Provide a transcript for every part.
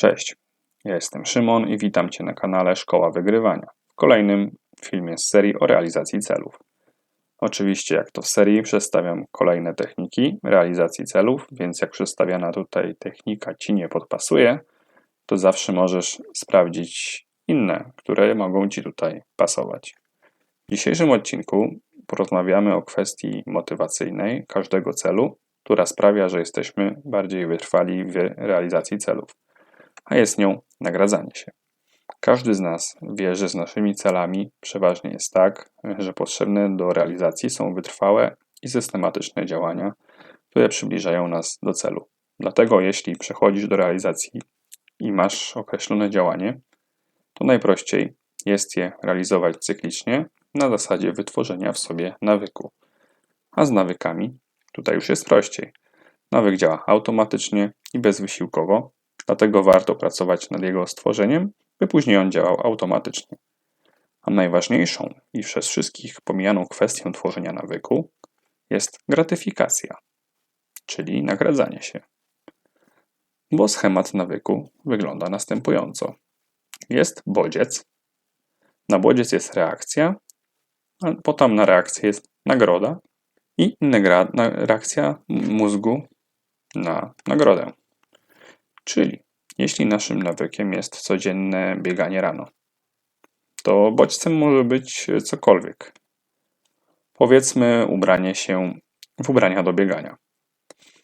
Cześć, ja jestem Szymon i witam Cię na kanale Szkoła Wygrywania. W kolejnym filmie z serii o realizacji celów. Oczywiście, jak to w serii, przedstawiam kolejne techniki realizacji celów, więc jak przedstawiana tutaj technika Ci nie podpasuje, to zawsze możesz sprawdzić inne, które mogą Ci tutaj pasować. W dzisiejszym odcinku porozmawiamy o kwestii motywacyjnej każdego celu, która sprawia, że jesteśmy bardziej wytrwali w realizacji celów a jest nią nagradzanie się. Każdy z nas wie, że z naszymi celami przeważnie jest tak, że potrzebne do realizacji są wytrwałe i systematyczne działania, które przybliżają nas do celu. Dlatego, jeśli przechodzisz do realizacji i masz określone działanie, to najprościej jest je realizować cyklicznie na zasadzie wytworzenia w sobie nawyku. A z nawykami tutaj już jest prościej. Nawyk działa automatycznie i bezwysiłkowo, Dlatego warto pracować nad jego stworzeniem, by później on działał automatycznie. A najważniejszą i przez wszystkich pomijaną kwestią tworzenia nawyku jest gratyfikacja, czyli nagradzanie się. Bo schemat nawyku wygląda następująco. Jest bodziec, na bodziec jest reakcja, a potem na reakcję jest nagroda i reakcja mózgu na nagrodę. Czyli jeśli naszym nawykiem jest codzienne bieganie rano, to bodźcem może być cokolwiek. Powiedzmy ubranie się w ubrania do biegania.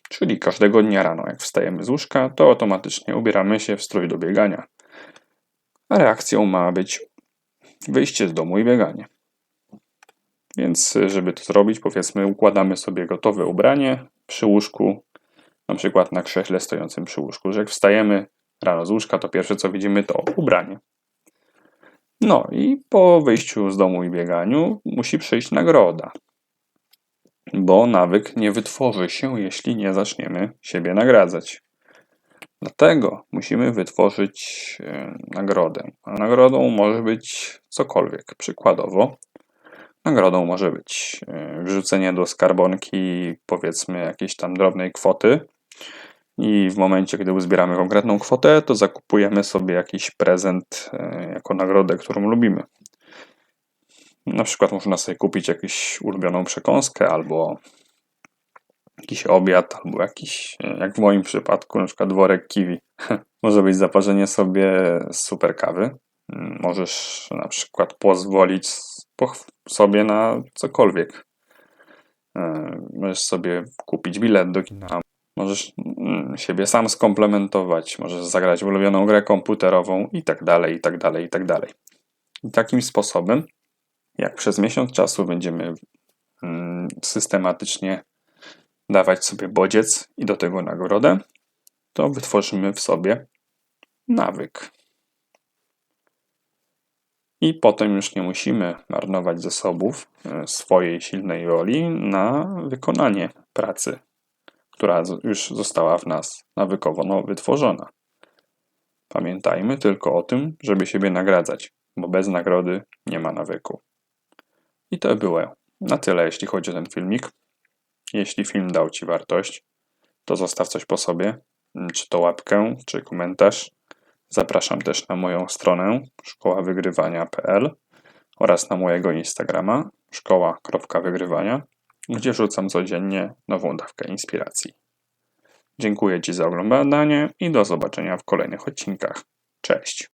Czyli każdego dnia rano, jak wstajemy z łóżka, to automatycznie ubieramy się w strój do biegania. A reakcją ma być wyjście z domu i bieganie. Więc, żeby to zrobić, powiedzmy, układamy sobie gotowe ubranie przy łóżku, na przykład na krześle stojącym przy łóżku, że jak wstajemy rano z łóżka, to pierwsze co widzimy to ubranie. No i po wyjściu z domu i bieganiu musi przyjść nagroda, bo nawyk nie wytworzy się, jeśli nie zaczniemy siebie nagradzać. Dlatego musimy wytworzyć e, nagrodę. A nagrodą może być cokolwiek. Przykładowo, nagrodą może być e, wrzucenie do skarbonki, powiedzmy, jakiejś tam drobnej kwoty, i w momencie, gdy uzbieramy konkretną kwotę, to zakupujemy sobie jakiś prezent e, jako nagrodę, którą lubimy. Na przykład można sobie kupić jakąś ulubioną przekąskę albo jakiś obiad, albo jakiś, e, jak w moim przypadku, na przykład worek kiwi. Może być zaparzenie sobie super kawy. Mm, możesz na przykład pozwolić sobie na cokolwiek. E, możesz sobie kupić bilet do kina, Możesz siebie sam skomplementować, możesz zagrać ulubioną grę komputerową i tak dalej, i tak dalej, i tak dalej. I takim sposobem, jak przez miesiąc czasu będziemy mm, systematycznie dawać sobie bodziec i do tego nagrodę, to wytworzymy w sobie nawyk. I potem już nie musimy marnować zasobów e, swojej silnej woli na wykonanie pracy która już została w nas nawykowo wytworzona. Pamiętajmy tylko o tym, żeby siebie nagradzać, bo bez nagrody nie ma nawyku. I to było na tyle, jeśli chodzi o ten filmik. Jeśli film dał Ci wartość, to zostaw coś po sobie, czy to łapkę, czy komentarz. Zapraszam też na moją stronę szkoławygrywania.pl oraz na mojego Instagrama szkoła.wygrywania gdzie rzucam codziennie nową dawkę inspiracji. Dziękuję Ci za oglądanie i do zobaczenia w kolejnych odcinkach. Cześć!